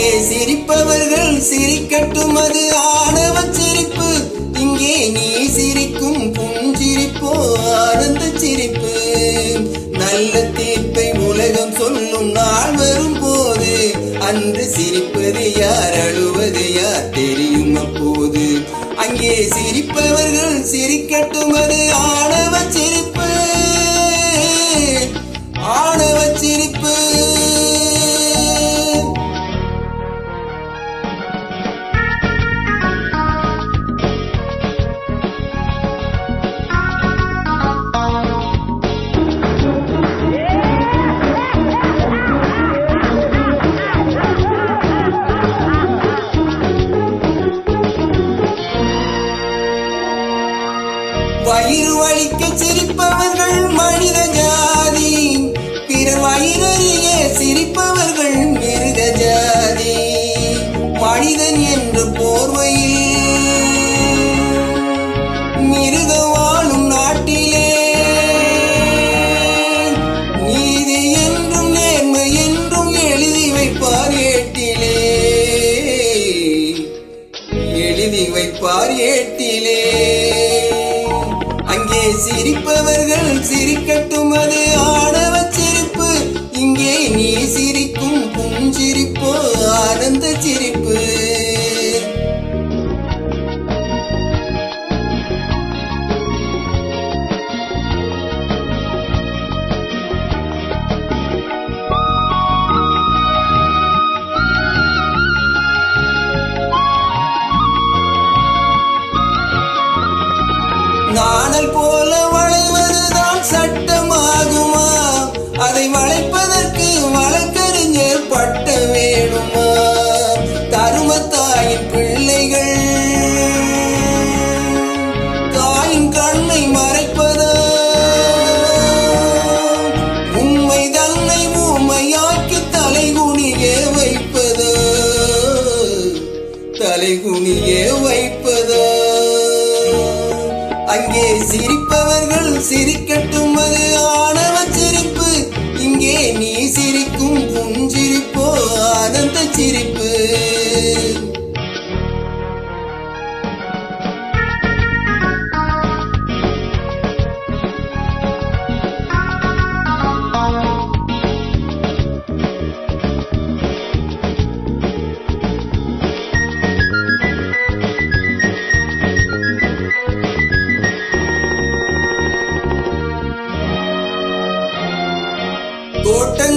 அங்கே சிரிப்பவர்கள் சிரிக்கட்டும் அது ஆணவ சிரிப்பு. இங்கே நீ சிரிக்கும் புஞ்சிரிப்போ ஆனந்த சிரிப்பு. நல்ல தீர்ப்பை உலகம் சொல்லும் நாள் வரும் போது அன்று சிரிப்பது யார் அழுவது யார் தெரியும் அப்போது. அங்கே சிரிப்பவர்கள் சிரிக்கட்டும் அது ஆணவ சிரிப்பு. ஆணவ சிரிப்பு மனிதன் என்ற போர்வையில் மிருக வாழும் நாட்டிலே. நீதி என்றும் நேர்மை என்றும் எழுதி வைப்பார் ஏட்டிலே. எழுதி வைப்பார் ஏட்டிலே. அங்கே சிரிப்பவர்கள் சிரிக்கட்டும் அது ஆள் நாணல் போல வளைவதுதான் சட்டமாகுமா? அதை வளைப்பதற்கு வழக்கறிஞர் பட்ட வேணுமா? தருமத்தாயின் பிள்ளைகள். தாயின் கண்ணை மறைப்பதா? உண்மை தன்னை ஊமையாக்கி தலைகுனிய வைப்பதா? தலைகுனி அங்கே சிரிப்பவர்கள் சிரிக்கட்டும் அது ஆணவ சிரிப்பு. இங்கே நீ சிரிக்கும் புஞ்சிரிப்போ ஆனந்த சிரிப்பு.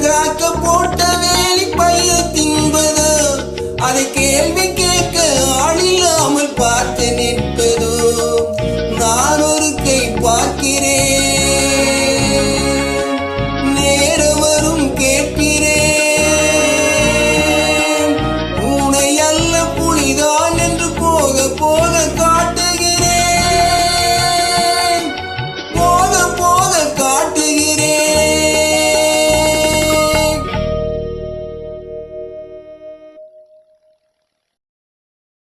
தோட்டங்காக்க போட்ட வேலி பயிர தின்பதோ அதை கேள்வி கேட்க ஆள் இல்லாமல் பார்த்தேன்.